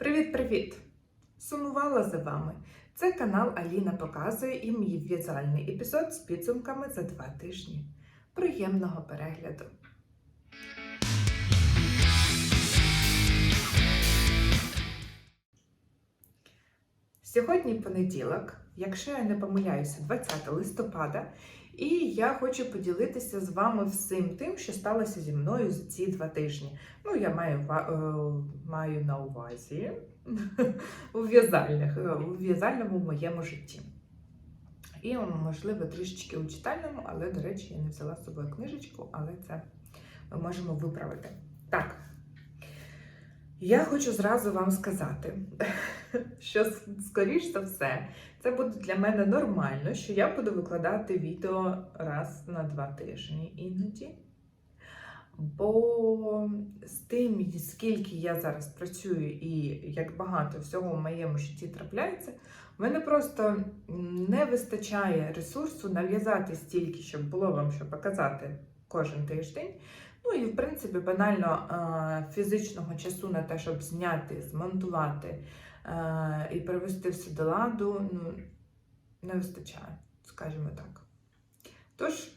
Привіт-привіт! Сумувала за вами. Це канал Аліна показує і мій в'язальний епізод з підсумками за два тижні. Приємного перегляду! Сьогодні понеділок, якщо я не помиляюся, 20 листопада, і я хочу поділитися з вами всім тим, що сталося зі мною за ці два тижні. Ну, я маю, е, маю на увазі у, в'язальних, е, у в'язальному моєму житті. І, можливо, трішечки у читальному, але, до речі, я не взяла з собою книжечку, але це ми можемо виправити. Так. Я хочу зразу вам сказати, що скоріш за все, це буде для мене нормально, що я буду викладати відео раз на два тижні іноді. Бо з тим, скільки я зараз працюю і як багато всього в моєму житті трапляється, в мене просто не вистачає ресурсу нав'язати стільки, щоб було вам що показати кожен тиждень. Ну і в принципі банально е, фізичного часу на те, щоб зняти, змонтувати е, і привести все до ладу, ну, не вистачає, скажімо так. Тож,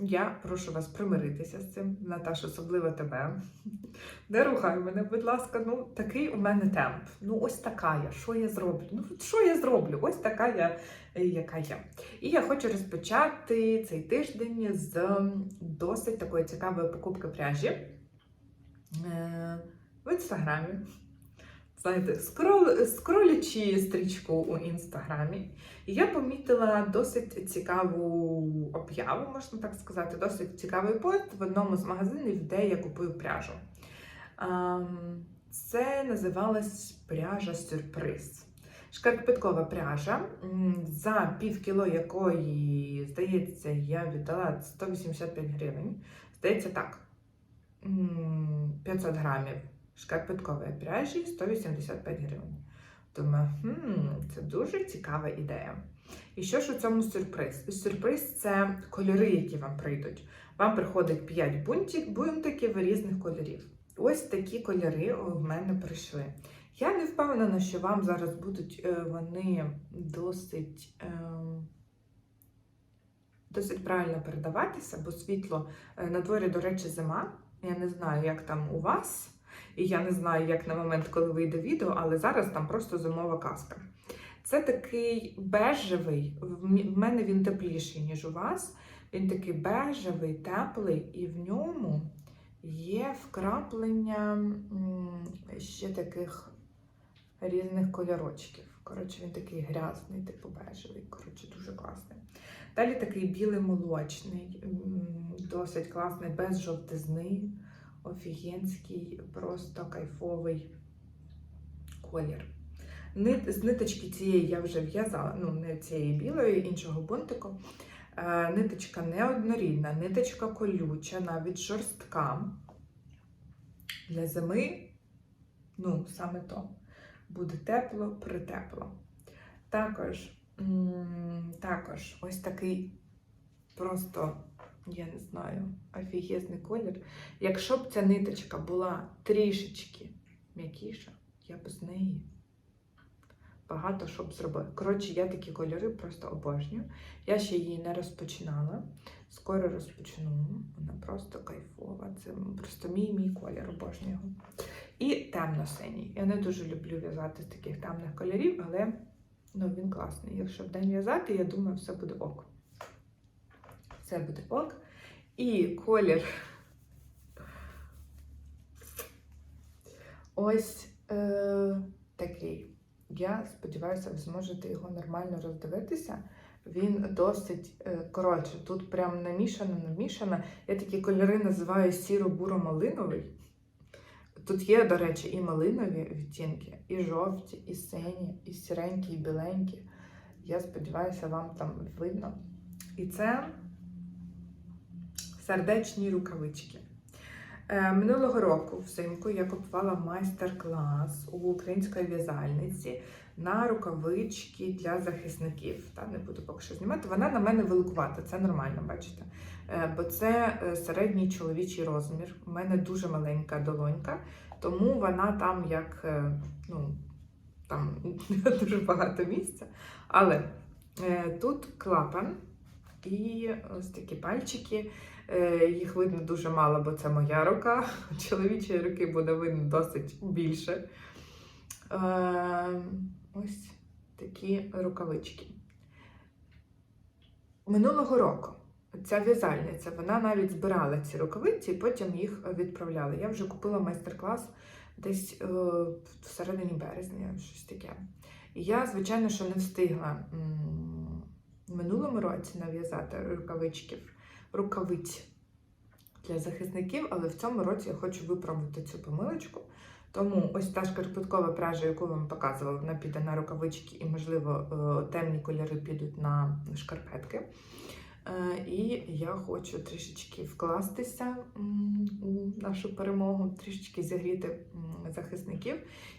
я прошу вас примиритися з цим, Наташ, особливо тебе. Не рухай мене, будь ласка, ну такий у мене темп. Ну, ось така я. Що я зроблю? Ну, що я зроблю? Ось така я, е, яка я. І я хочу розпочати цей тиждень з досить такої цікавої покупки пряжі е, в інстаграмі. Знаєте, скрол, скролячи стрічку у інстаграмі, я помітила досить цікаву об'яву, можна так сказати, досить цікавий пост в одному з магазинів, де я купую пряжу. Це називалась пряжа сюрприз. Шкарпеткова пряжа, за пів кіло якої, здається, я віддала 185 гривень. Здається, так. 500 грамів шкарпеткової пряжі 185 гривень. Думаю, хм, це дуже цікава ідея. І що ж у цьому сюрприз? Сюрприз це кольори, які вам прийдуть. Вам приходить 5 бунтик, бунтиків різних кольорів. Ось такі кольори в мене прийшли. Я не впевнена, що вам зараз будуть е, вони досить, е, досить правильно передаватися, бо світло е, на дворі, до речі, зима. Я не знаю, як там у вас. І я не знаю, як на момент, коли вийде відео, але зараз там просто зимова казка. Це такий бежевий, в мене він тепліший, ніж у вас. Він такий бежевий, теплий, і в ньому є вкраплення ще таких різних кольорочків. Коротше, він такий грязний, типу бежевий. Коротше, дуже класний. Далі такий білий молочний, досить класний, без жовтизни офігенський, просто кайфовий колір. Нит, з ниточки цієї я вже в'язала, ну не цієї білої, іншого бунтику. Е, ниточка неоднорідна, ниточка колюча, навіть жорстка. Для зими, ну, саме то, буде тепло, притепло. Також, також ось такий просто я не знаю, офігезний колір. Якщо б ця ниточка була трішечки м'якіша, я б з неї багато що б зробила. Коротше, я такі кольори просто обожнюю. Я ще її не розпочинала. Скоро розпочну. Вона просто кайфова. Це просто мій мій колір, обожнюю. І темно-синій. Я не дуже люблю в'язати з таких темних кольорів, але ну, він класний. Якщо в день в'язати, я думаю, все буде ок. Це буде ок. І колір. Ось е, такий. Я сподіваюся, ви зможете його нормально роздивитися. Він досить е, коротше, тут прям намішано, намішано. Я такі кольори називаю сіро-буро-малиновий. Тут є, до речі, і малинові відтінки, і жовті, і сині, і сіренькі, і біленькі. Я сподіваюся, вам там видно. І це сердечні рукавички. Е, Минулого року взимку я купувала майстер-клас у української в'язальниці на рукавички для захисників. Та не буду поки що знімати. Вона на мене великувата, це нормально, бачите. Е, Бо це е, середній чоловічий розмір. У мене дуже маленька долонька, тому вона там як ну, там дуже багато місця. Але тут клапан і ось такі пальчики. Е, їх видно дуже мало, бо це моя рука. Чоловічої руки буде видно досить більше. Е, ось такі рукавички. Минулого року ця в'язальниця, вона навіть збирала ці рукавиці і потім їх відправляла. Я вже купила майстер-клас десь е, в середині березня, щось таке. І я, звичайно, що не встигла в минулому році нав'язати рукавичків, рукавиць для захисників, але в цьому році я хочу виправити цю помилочку. Тому ось та шкарпеткова пряжа, яку вам показувала, вона піде на рукавички і, можливо, е, темні кольори підуть на шкарпетки. Е, І я хочу трішечки вкластися у нашу перемогу, трішечки зігріти захисників.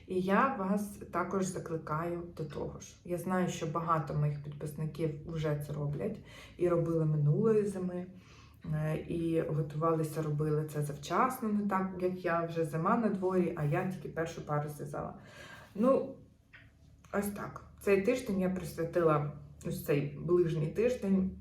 І я вас також закликаю до того ж. Я знаю, що багато моїх підписників вже це роблять і робили минулої зими. Е, І готувалися, робили це завчасно, не так як я вже зима на дворі, а я тільки першу пару зв'язала. Ну, ось так. Цей тиждень я присвятила ось цей ближній тиждень.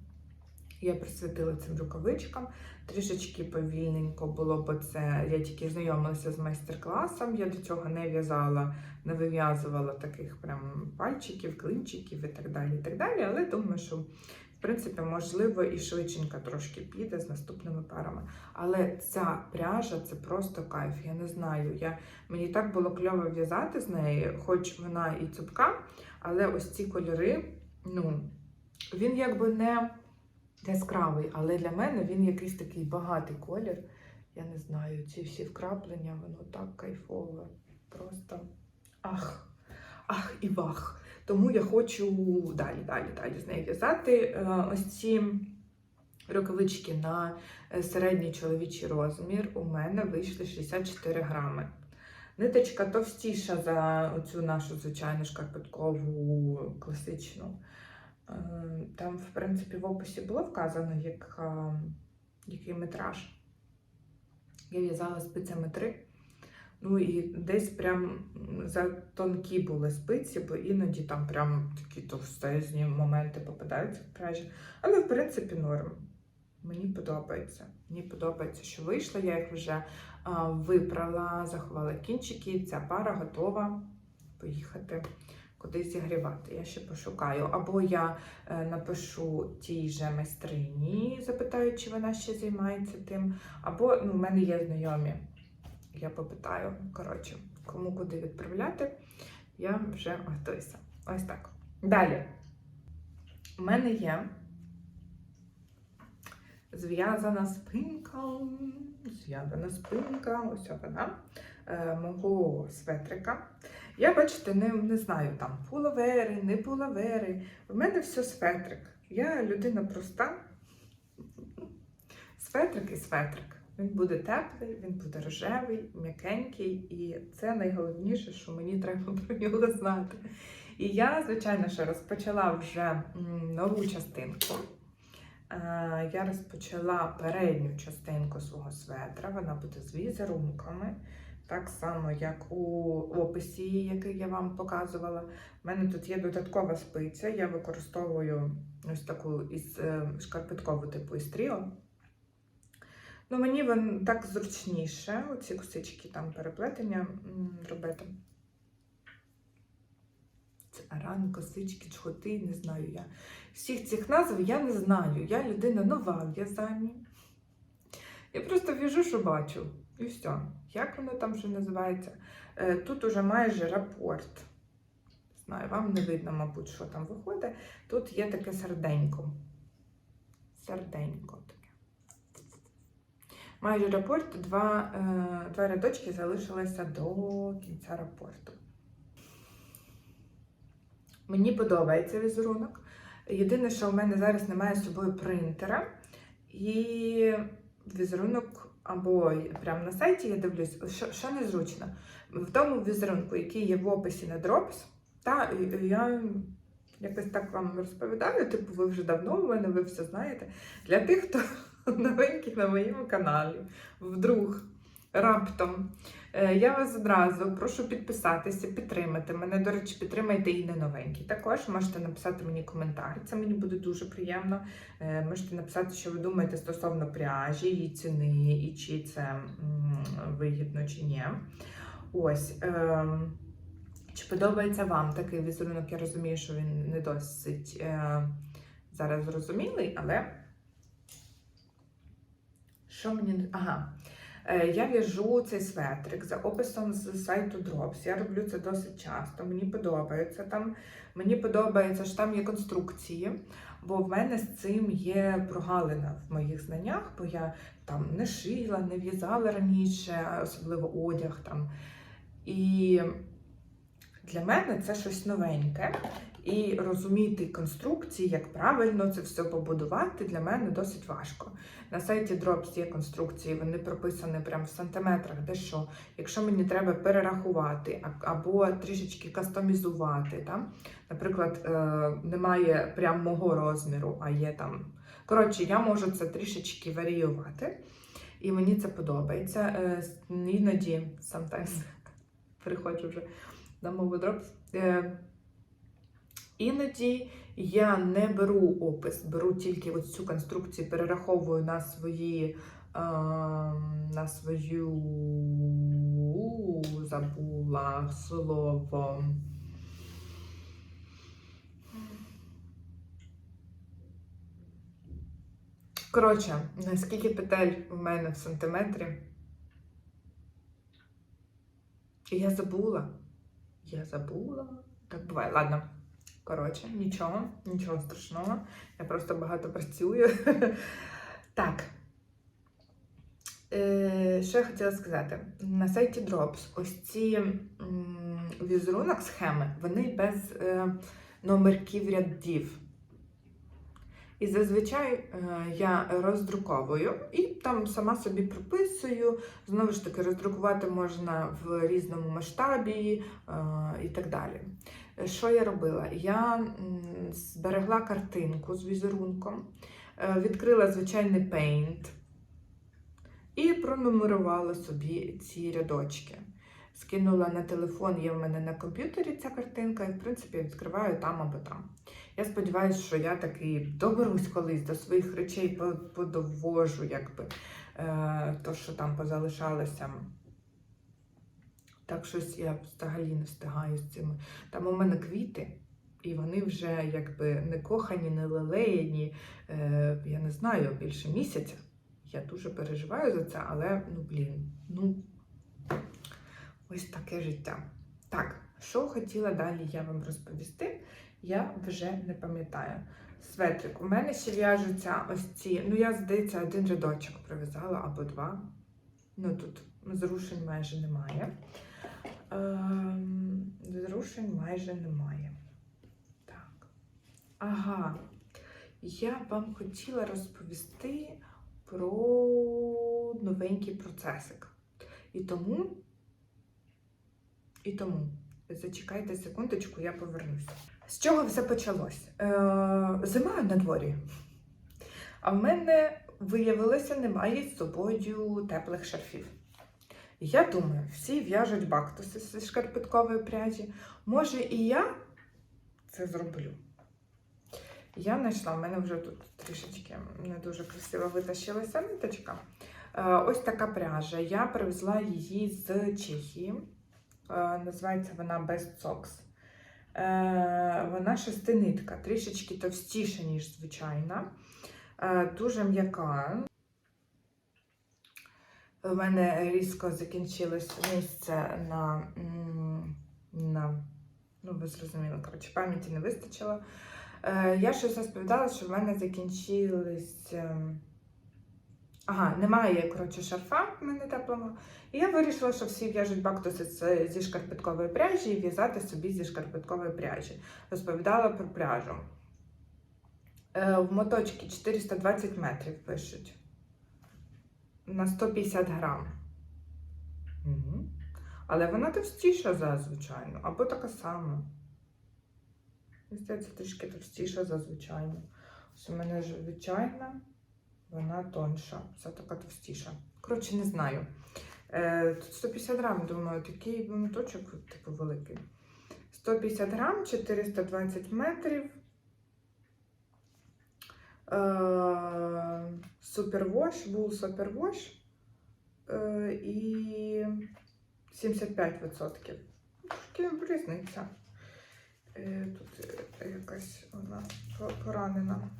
Я присвятила цим рукавичкам. Трішечки повільненько було, бо це я тільки знайомилася з майстер-класом. Я до цього не в'язала, не вив'язувала таких прям пальчиків, клинчиків і так далі. і так далі. Але думаю, що в принципі можливо і швидшенько трошки піде з наступними парами. Але ця пряжа це просто кайф. Я не знаю. Я, мені так було кльово в'язати з неї, хоч вона і цупка, але ось ці кольори, ну, він якби не яскравий, але для мене він якийсь такий багатий колір. Я не знаю, ці всі вкраплення, воно так кайфове. Просто ах, ах і вах. Тому я хочу далі, далі, далі з нею в'язати. Е, Ось ці рукавички на е, середній чоловічий розмір у мене вийшли 64 грами. Ниточка товстіша за оцю нашу звичайну шкарпеткову класичну. Е, Там, в принципі, в описі було вказано, як, який метраж. Я в'язала спицями 3. Ну і десь прям за тонкі були спиці, бо іноді там прям такі товстезні моменти попадаються в пряжі. Але в принципі норм. Мені подобається. Мені подобається, що вийшло. Я їх вже а, випрала, заховала кінчики. Ця пара готова поїхати кудись зігрівати. Я ще пошукаю. Або я е, напишу тій же майстрині, запитаю, чи вона ще займається тим, або ну, в мене є знайомі. Я попитаю, коротше, кому куди відправляти, я вже готуюся. Ось так. Далі. У мене є зв'язана спинка. Зв'язана спинка, ось вона е, мого светрика. Я, бачите, не, не знаю там пуловери, не пуловери. У мене все светрик. Я людина проста. Светрик і светрик. Він буде теплий, він буде рожевий, м'якенький, і це найголовніше, що мені треба про нього знати. І я, звичайно, що розпочала вже нову частинку. Я розпочала передню частинку свого светра. Вона буде з візерунками. Так само, як у описі, який я вам показувала. У мене тут є додаткова спиця. Я використовую ось таку із е, шкарпеткову типу із тріо. Ну, мені він так зручніше, оці косички там переплетення робити. Це аран, косички, чхоти, не знаю я. Всіх цих назв я не знаю. Я людина нова в в'язанні. Я просто в'яжу, що бачу. І все. Як воно там вже називається? Е, Тут уже майже рапорт. Знаю, вам не видно, мабуть, що там виходить. Тут є таке серденько. Серденько таке. Майже рапорт, два, е, два рядочки залишилися до кінця рапорту. Мені подобається візерунок. Єдине, що в мене зараз немає з собою принтера. І візерунок або прямо на сайті я дивлюсь, що, що незручно. В тому візерунку, який є в описі на Drops, та я якось так вам розповідаю, типу, ви вже давно в мене, ви все знаєте. Для тих, хто новенький на моєму каналі, вдруг раптом Е, Я вас одразу прошу підписатися, підтримати мене. До речі, підтримайте і не новенькі. Також можете написати мені коментар, це мені буде дуже приємно. Е, Можете написати, що ви думаєте стосовно пряжі, її ціни, і чи це вигідно чи ні. Ось. ем, Чи подобається вам такий візерунок? Я розумію, що він не досить е, зараз зрозумілий, але що мені. Ага. Е, Я в'яжу цей светрик за описом з сайту Drops. Я роблю це досить часто. Мені подобається там. Мені подобається, що там є конструкції, бо в мене з цим є прогалина в моїх знаннях, бо я там не шила, не в'язала раніше, особливо одяг там. І для мене це щось новеньке. І розуміти конструкції, як правильно це все побудувати, для мене досить важко. На сайті Drops є конструкції, вони прописані прямо в сантиметрах, де що. Якщо мені треба перерахувати або трішечки кастомізувати, там, наприклад, е, немає прям мого розміру, а є там. Коротше, я можу це трішечки варіювати, і мені це подобається. Е, Іноді, sometimes, переходжу вже на мову Drops. Іноді я не беру опис, беру тільки ось цю конструкцію, перераховую на свої на свою забула слово. Коротше, наскільки петель в мене в сантиметрі? Я забула. Я забула. Так буває, ладно. Коротше, нічого, нічого страшного. Я просто багато працюю. Так. Е, що я хотіла сказати? На сайті Drops ось ці візерунок схеми, вони без е, номерків рядів. І зазвичай е, я роздруковую і там сама собі прописую. Знову ж таки, роздрукувати можна в різному масштабі і так далі. Що я робила? Я зберегла картинку з візерунком, е, відкрила звичайний Paint і пронумерувала собі ці рядочки. Скинула на телефон, є в мене на комп'ютері ця картинка, і в принципі відкриваю там або там. Я сподіваюся, що я таки доберусь колись до своїх речей, подовожу, якби е, то, що там позалишалося. Так щось я взагалі не встигаю з цими. Там у мене квіти, і вони вже якби не кохані, не лелеяні. Е, я не знаю, більше місяця. Я дуже переживаю за це, але ну блін, ну ось таке життя. Так, що хотіла далі я вам розповісти, я вже не пам'ятаю. Светрик, у мене ще в'яжуться ось ці. Ну, я, здається, один рядочок прив'язала або два. Ну тут зрушень майже немає. Ем, зрушень майже немає. Так. Ага. Я вам хотіла розповісти про новенький процесик. І тому, і тому, зачекайте секундочку, я повернуся. З чого все почалось? Е, зима на дворі. А в мене виявилося, немає з собою теплих шарфів. Я думаю, всі в'яжуть бактуси зі шкарпеткової пряжі. Може, і я це зроблю. Я знайшла, в мене вже тут трішечки не дуже красиво витащилася ниточка. Е, Ось така пряжа. Я привезла її з Чехії. Е, Називається вона Best Socks. Е, Вона шестинитка, трішечки товстіша, ніж звичайна. Дуже м'яка. У мене різко закінчилось місце на, на ну, ви зрозуміли, коротше, пам'яті не вистачило. Е, я щось розповідала, що в мене закінчились. ем, Ага, немає, коротше, шарфа в мене теплого. І я вирішила, що всі в'яжуть бактуси зі шкарпеткової пряжі і в'язати собі зі шкарпеткової пряжі. Розповідала про пряжу. Е, в моточки 420 метрів пишуть. На 150 грам. Угу. Але вона товстіша за звичайну, або така сама. Здається, трішки товстіша за звичайну. Ось у мене ж звичайна, вона тонша, вся така товстіша. Коротше, не знаю. Е, Тут 150 грам, думаю, такий моточок, типу, великий. 150 грам, 420 метрів. Е, Супервош, вул супервош е, і 75%. Трошки різниця. Е, Тут якась вона поранена.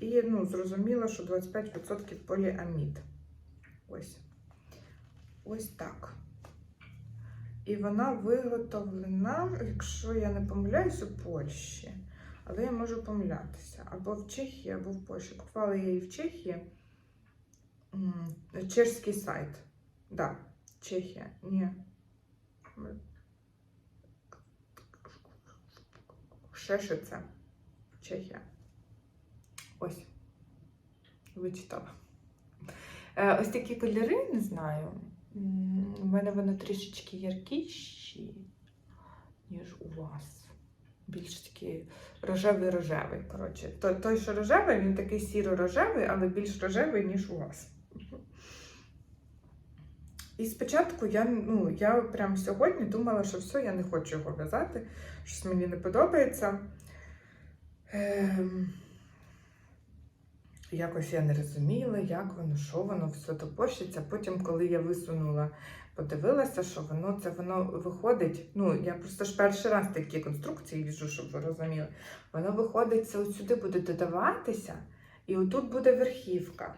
І ну, зрозуміло, що 25% поліамід. Ось. Ось так. І вона виготовлена, якщо я не помиляюсь, у Польщі. Але я можу помилятися. Або в Чехії, або в Польщі. Купувала я її в Чехії. Чешський сайт. Да, Чехія. Ні. Шешице. Чехія. Ось. Вичитала. Е, ось такі кольори, не знаю. У мене вони трішечки яркіші, ніж у вас. Більш такі рожевий-рожевий. Коротше, той, той, що рожевий, він такий сіро-рожевий, але більш рожевий, ніж у вас. І спочатку я, ну, я прям сьогодні думала, що все, я не хочу його в'язати, щось мені не подобається. Ем... Якось я не розуміла, як воно, що воно, все топорщиться. Потім, коли я висунула, подивилася, що воно це воно виходить. Ну, я просто ж перший раз такі конструкції віжу, щоб ви розуміли. Воно виходить, це сюди буде додаватися, і отут буде верхівка.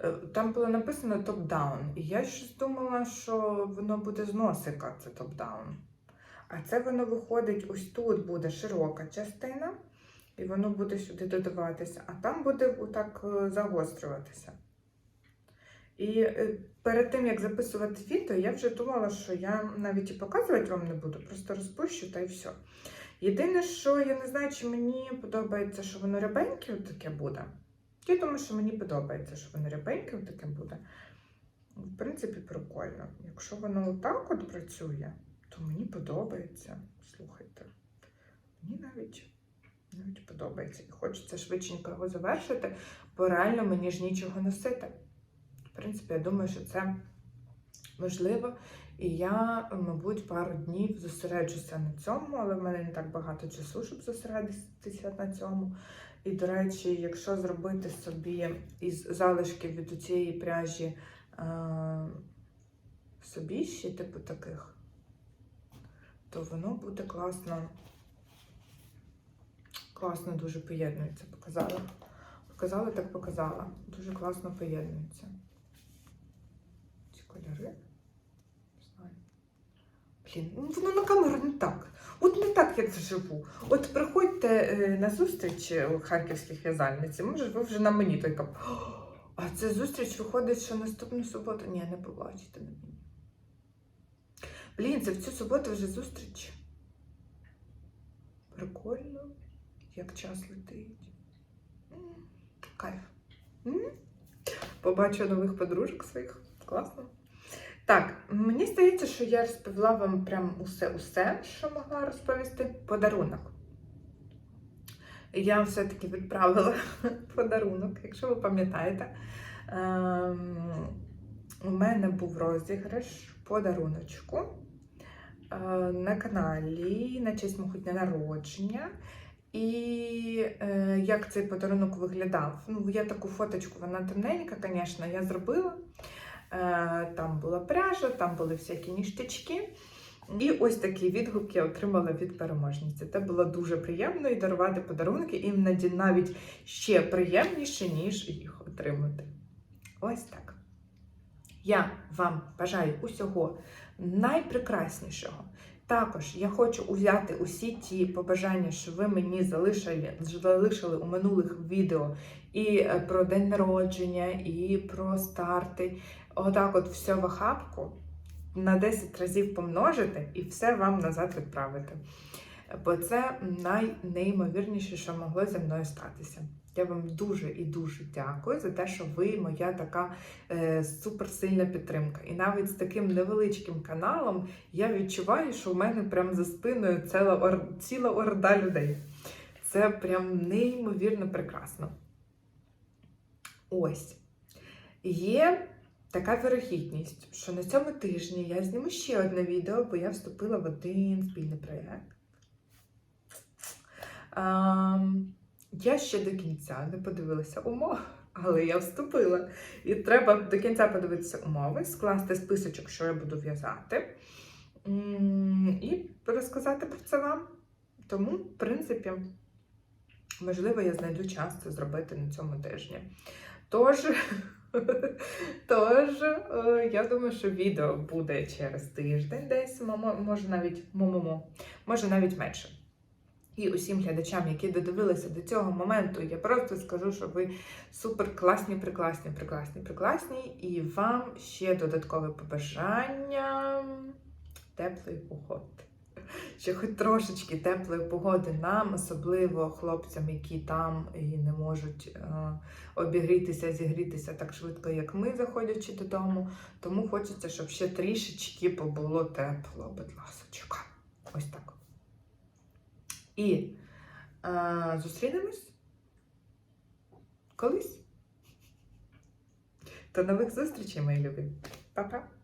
Е, Там було написано топ-даун. І я щось думала, що воно буде з носика, це топ-даун. А це воно виходить, ось тут буде широка частина, і воно буде сюди додаватися, а там буде отак е, загострюватися. І е, перед тим, як записувати відео, я вже думала, що я навіть і показувати вам не буду, просто розпущу та й все. Єдине, що я не знаю, чи мені подобається, що воно рябеньке таке буде. Я думаю, що мені подобається, що воно рябеньке таке буде. В принципі, прикольно. Якщо воно отак от працює, то мені подобається. Слухайте. Мені навіть, навіть подобається. І хочеться швиденько його завершити, бо реально мені ж нічого носити. Принципі, я думаю, що це можливо. І я, мабуть, пару днів зосереджуся на цьому, але в мене не так багато часу, щоб зосередитися на цьому. І, до речі, якщо зробити собі із залишків від цієї пряжі е, собі ще, типу таких, то воно буде класно, класно дуже поєднується. Показала. Показала, так показала. Дуже класно поєднується. Кольори. Блін, ну воно на камеру не так. От не так, як вживу. От приходьте е, на зустріч у харківських в'язальниці, може, ви вже на мені той кап. А це зустріч виходить, що наступну суботу. Ні, не побачите на мені. Блін, це в цю суботу вже зустріч. Прикольно, як час летить. Кайф. Побачу нових подружок своїх. Класно. Так, мені здається, що я розповіла вам прям усе-усе, що могла розповісти. Подарунок. Я все-таки відправила подарунок, якщо ви пам'ятаєте. Ем, у мене був розіграш подаруночку е, на каналі на честь мого дня народження. І е, як цей подарунок виглядав? Ну, я таку фоточку, вона темненька, звісно, я зробила. Е, там була пряжа, там були всякі ніштячки. І ось такий відгук я отримала від переможниці. Це було дуже приємно і дарувати подарунки, іноді навіть ще приємніше, ніж їх отримати. Ось так. Я вам бажаю усього найпрекраснішого. Також я хочу узяти усі ті побажання, що ви мені залишили, залишили у минулих відео і е, про день народження, і про старти. Отак, от все в охапку на 10 разів помножити і все вам назад відправити. Бо це найнеймовірніше, що могло зі мною статися. Я вам дуже і дуже дякую за те, що ви моя така е, суперсильна підтримка. І навіть з таким невеличким каналом я відчуваю, що в мене прямо за спиною ціла, ор, ціла орда людей. Це прям неймовірно прекрасно. Ось. Є така вирогідність, що на цьому тижні я зніму ще одне відео, бо я вступила в один спільний проєкт. Я ще до кінця не подивилася умов, але я вступила. І треба до кінця подивитися умови, скласти списочок, що я буду в'язати, і розказати про це вам. Тому, в принципі, можливо, я знайду час це зробити на цьому тижні. Тож, тож е, я думаю, що відео буде через тиждень десь, може навіть мо-мо-мо, може навіть менше. І усім глядачам, які додивилися до цього моменту, я просто скажу, що ви супер класні, прекрасні, прекрасні, прекрасні. І вам ще додаткове побажання теплої погоди. Ще хоч трошечки теплої погоди нам, особливо хлопцям, які там і не можуть е, обігрітися, зігрітися так швидко, як ми, заходячи додому. Тому хочеться, щоб ще трішечки побуло тепло, будь ласочка. Ось так. І е, зустрінемось колись. До нових зустрічей, мої любі. Па-па!